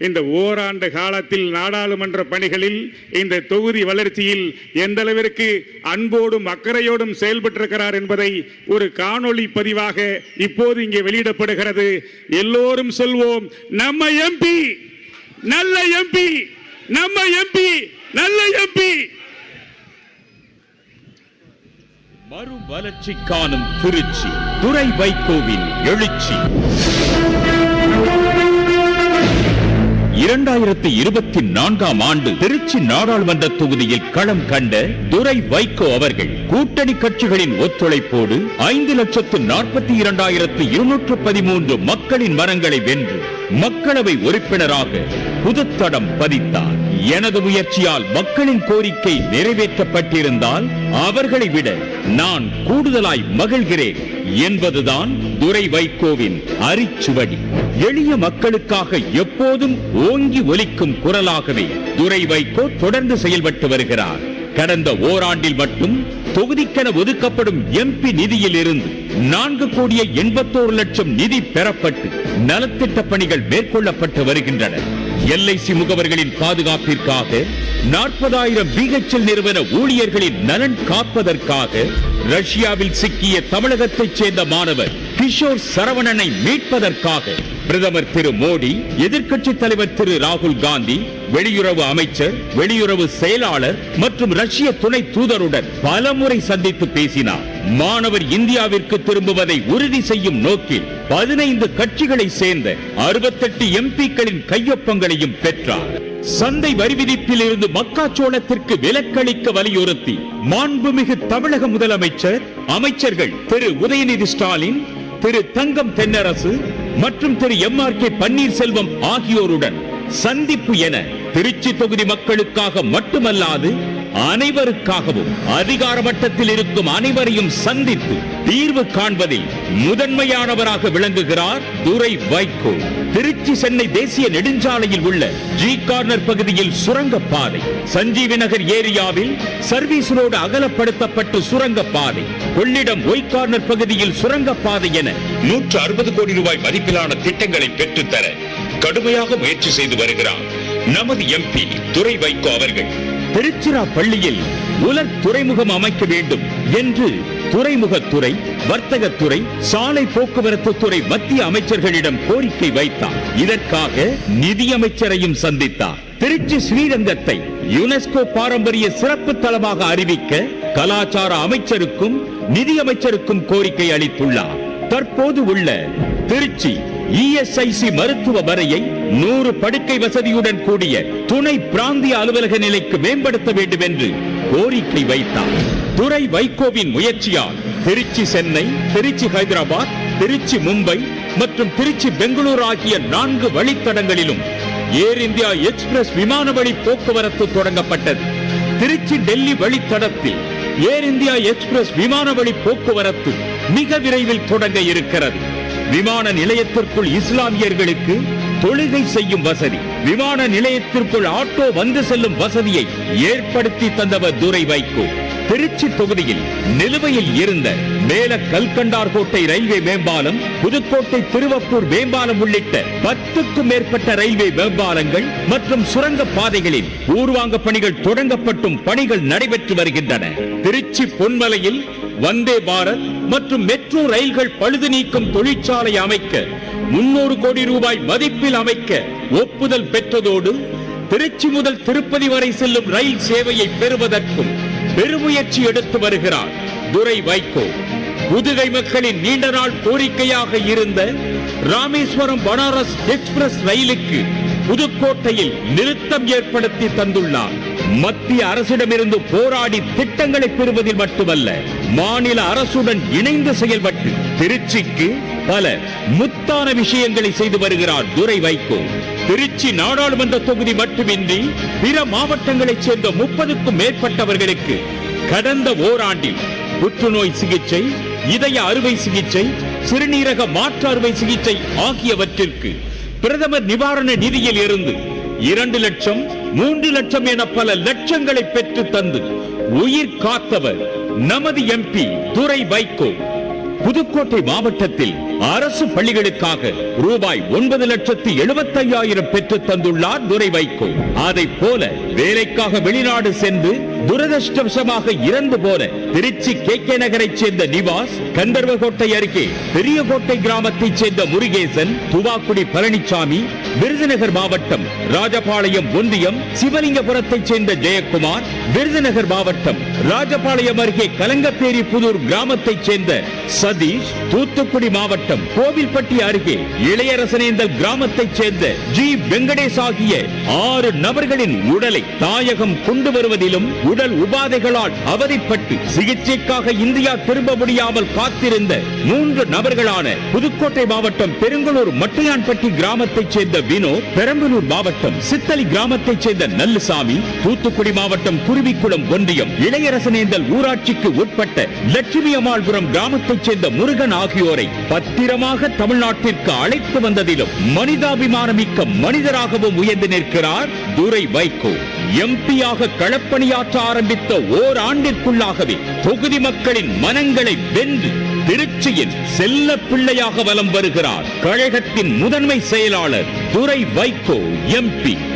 இந்த ஓராண்டு காலத்தில் நாடாளுமன்ற பணிகளில் இந்த தொகுதி வளர்ச்சியில் எந்த அளவிற்கு அன்போடும் அக்கறையோடும் செயல்பட்டிருக்கிறார் என்பதை ஒரு காணொளி பதிவாக இப்போது இங்கே வெளியிடப்படுகிறது. எல்லோரும் சொல்வோம் நம்ம எம்பி நல்ல எம்பி நம்ம எம்பி நல்ல எம்பி. மறுமலர்ச்சி காணும் திருச்சி துறை வைகோவின் எழுச்சி. இரண்டாயிரத்தி இருபத்தி நான்காம் ஆண்டு திருச்சி நாடாளுமன்ற தொகுதியில் களம் கண்ட துரை வைகோ அவர்கள் கூட்டணி கட்சிகளின் ஒத்துழைப்போடு ஐந்து லட்சத்து நாற்பத்தி இரண்டாயிரத்து இருநூற்று பதிமூன்று மக்களின் மரங்களை வென்று மக்களவை உறுப்பினராக புதுத்தடம் பதித்தார். எனது முயற்சியால் மக்களின் கோரிக்கை நிறைவேற்றப்பட்டிருந்தால் அவர்களை விட நான் கூடுதலாய் மகிழ்கிறேன். என்பதுதான் துரை வைகோவின் அரிச்சுவடி. எளிய மக்களுக்காக எப்போதும் ஓங்கி ஒலிக்கும் குரலாகவே துரை வைகோ தொடர்ந்து செயல்பட்டு வருகிறார். கடந்த ஓராண்டில் மட்டும் தொகுதிக்கென ஒதுக்கப்படும் எம்பி நிதியில் இருந்து நான்கு கோடியே எண்பத்தோரு லட்சம் நிதி பெறப்பட்டு நலத்திட்ட பணிகள் மேற்கொள்ளப்பட்டு வருகின்றன. எல்ஐசி முகவர்களின் பாதுகாப்பிற்காக நாற்பதாயிரம் பிஹெச்எல் நிறுவன ஊழியர்களின் நலன் காப்பதற்காக ரஷ்யாவில் சிக்கிய தமிழகத்தைச் சேர்ந்த மாணவர் கிஷோர் சரவணனை மீட்பதற்காக பிரதமர் திரு மோடி எதிர்க்கட்சி தலைவர் திரு ராகுல் காந்தி வெளியுறவு அமைச்சர் வெளியுறவு செயலாளர் மற்றும் ரஷ்ய துணை தூதருடன் பலமுறை சந்தித்து பேசினார். மாணவர் இந்தியாவிற்கு திரும்புவதை உறுதி செய்யும் நோக்கில் பதினைந்து கட்சிகளை சேர்ந்த அறுபத்தெட்டு எம்பிக்களின் கையொப்பங்களையும் பெற்றார். சந்தை வரி விதிப்பில் இருந்து மக்காச்சோளத்திற்கு விலக்களிக்க வலியுறுத்தி மாண்புமிகு தமிழக முதலமைச்சர் அமைச்சர்கள் திரு. உதயநிதி ஸ்டாலின் திரு. தங்கம் தென்னரசு மற்றும் திரு. எம். ஆர். கே. பன்னீர்செல்வம் ஆகியோருடன் சந்திப்பு என திருச்சி தொகுதி மக்களுக்காக மட்டுமல்லாது அனைவருக்காகவும் அதிகார மட்டத்தில் இருக்கும் அனைவரையும் சந்தித்து தீர்வு காண்பதில் முதன்மையானவராக விளங்குகிறார் துரை வைகோ. திருச்சி சென்னை தேசிய நெடுஞ்சாலையில் உள்ள ஜி கார்னர் பகுதியில் சுரங்கப்பாதை. சஞ்சீவி நகர் ஏரியாவில் சர்வீஸ் ரோடு அகலப்படுத்தப்பட்டு சுரங்கப்பாதை. கொள்ளிடம் ஒய் கார்னர் பகுதியில் சுரங்கப்பாதை என நூற்று அறுபது கோடி ரூபாய் மதிப்பிலான திட்டங்களை பெற்றுத்தர கடுமையாக முயற்சி செய்து வருகிறார். நமது எம்பி துறை வைகோ அவர்கள். திருச்சிராப்பள்ளியில் உலர் துறைமுகம் அமைக்க வேண்டும் என்று துறைமுகத்துறை வர்த்தகத்துறை சாலை போக்குவரத்து துறை மத்திய அமைச்சர்களிடம் கோரிக்கை வைத்தார். இதற்காக நிதியமைச்சரையும் சந்தித்தார். திருச்சி ஸ்ரீரங்கத்தை யுனெஸ்கோ பாரம்பரிய சிறப்பு தளமாக அறிவிக்க கலாச்சார அமைச்சருக்கும் நிதியமைச்சருக்கும் கோரிக்கை அளித்துள்ளார். தற்போது உள்ள திருச்சி இஎஸ்ஐசி மருத்துவமனையை நூறு படுக்கை வசதியுடன் கூடிய துணை பிராந்திய அலுவலக நிலைக்கு மேம்படுத்த வேண்டும் என்று கோரிக்கை வைத்தார். துறை வைகோவின் முயற்சியால் திருச்சி சென்னை திருச்சி ஹைதராபாத் திருச்சி மும்பை மற்றும் திருச்சி பெங்களூர் ஆகிய நான்கு வழித்தடங்களிலும் ஏர் இந்தியா எக்ஸ்பிரஸ் விமான வழி போக்குவரத்து தொடங்கப்பட்டது. திருச்சி டெல்லி வழித்தடத்தில் ஏர் இந்தியா எக்ஸ்பிரஸ் விமான வழி போக்குவரத்து மிக விரைவில் தொடங்க இருக்கிறது. விமான நிலையத்திற்குள் இஸ்லாமியர்களுக்கு தொழுகை செய்யும் வசதி விமான நிலையத்திற்குள் ஆட்டோ வந்து செல்லும் வசதியை ஏற்படுத்தி தந்தவர் துரை வைகோ. திருச்சி தொகுதியில் நிலுவையில் இருந்த மேல கல்கண்டார் கோட்டை ரயில்வே மேம்பாலம் புதுக்கோட்டை திருவப்பூர் மேம்பாலம் உள்ளிட்ட பத்துக்கும் மேற்பட்ட ரயில்வே மேம்பாலங்கள் மற்றும் சுரங்க பாதைகளில் ஊர்வாங்க பணிகள் தொடங்கப்பட்டும் பணிகள் நடைபெற்று வருகின்றன. திருச்சி பொன்மலையில் வந்தே பாரத் மற்றும் மெட்ரோ ரயில்கள் பழுது நீக்கும் தொழிற்சாலை அமைக்க முன்னூறு கோடி ரூபாய் மதிப்பில் அமைக்க ஒப்புதல் பெற்றதோடு திருச்சி முதல் திருப்பதி வரை செல்லும் ரயில் சேவையை பெறுவதற்கும் பெருமுயற்சி எடுத்து வருகிறார் துரை வைகோ. புதுகை மக்களின் நீண்ட நாள் கோரிக்கையாக இருந்த ராமேஸ்வரம் பனாரஸ் எக்ஸ்பிரஸ் ரயிலுக்கு புதுக்கோட்டையில் நிறுத்தம் ஏற்படுத்தி தந்துள்ளார். மத்திய அரசிடமிருந்து போராடி திட்டங்களை பெறுவதில் மட்டுமல்ல மாநில அரசுடன் இணைந்து செயல்பட்டு திருச்சிக்கு பல முத்தான விஷயங்களை செய்து வருகிறார் துரை வைகோ. திருச்சி நாடாளுமன்ற தொகுதி மட்டுமின்றி பிற மாவட்டங்களைச் சேர்ந்த முப்பதுக்கும் மேற்பட்டவர்களுக்கு கடந்த ஓராண்டில் புற்றுநோய் சிகிச்சை இதய அறுவை சிகிச்சை சிறுநீரக மாற்று அறுவை சிகிச்சை ஆகியவற்றிற்கு பிரதமர் நிவாரண நிதியில் இருந்து இரண்டு லட்சம் மூன்று லட்சம் என பல லட்சங்களை பெற்று தந்து உயிர் காத்தவர் நமது எம்பி துரை வைகோ. புதுக்கோட்டை மாவட்டத்தில் அரசு பள்ளிகளுக்காக ரூபாய் ஒன்பது லட்சத்து எழுபத்தையாயிரம் பெற்று தந்துள்ளார் துரை வைகோ. அதை போல வேலைக்காக வெளிநாடு சென்று துரதிருஷ்டவசமாக இறந்து போன திருச்சி கே கே நகரைச் சேர்ந்த நிவாஸ் கந்தர்வகோட்டை அருகே பெரியகோட்டை கிராமத்தைச் சேர்ந்த முருகேசன் துவாக்குடி பழனிசாமி விருதுநகர் மாவட்டம் ராஜபாளையம் ஒன்றியம் சிவலிங்கபுரத்தைச் சேர்ந்த ஜெயக்குமார் விருதுநகர் மாவட்டம் ராஜபாளையம் அருகே கலங்கப்பேரி புதூர் கிராமத்தைச் சேர்ந்த சதீஷ் தூத்துக்குடி மாவட்டம் கோவில்பட்டி அருகே இளையரசனேந்தல் கிராமத்தைச் சேர்ந்த ஜி வெங்கடேஷ் ஆகிய ஆறு நபர்களின் உடலை தாயகம் கொண்டு வருவதிலும் உடல் உபாதைகளால் அவதிப்பட்டு சிகிச்சைக்காக இந்தியா திரும்ப முடியாமல் காத்திருந்த மூன்று நபர்களான புதுக்கோட்டை மாவட்டம் பெருங்கலூர் மட்டையான்பட்டி கிராமத்தைச் சேர்ந்த வினோத் பெரம்பலூர் மாவட்டம் சித்தலி கிராமத்தைச் சேர்ந்த நல்லுசாமி தூத்துக்குடி மாவட்டம் குருவிக்குளம் ஒன்றியம் இளையரசனேந்தல் ஊராட்சிக்கு உட்பட்ட லட்சுமி அம்மாள்புரம் கிராமத்தைச் சேர்ந்த முருகன் ஆகியோரை பத்திரமாக தமிழ்நாட்டிற்கு அழைத்து வந்ததிலும் மனிதாபிமானமிக்க மனிதராகவும் உயர்ந்து நிற்கிறார் துரை வைகோ எம்பியாக களப்பணியாற்ற ஆரம்பித்த ஓராண்டிற்குள்ளாகவே தொகுதி மக்களின் மனங்களை வென்று திருச்சியின் செல்ல பிள்ளையாக வலம் வருகிறார் கழகத்தின் முதன்மை செயலாளர் துரை வைகோ எம்பி.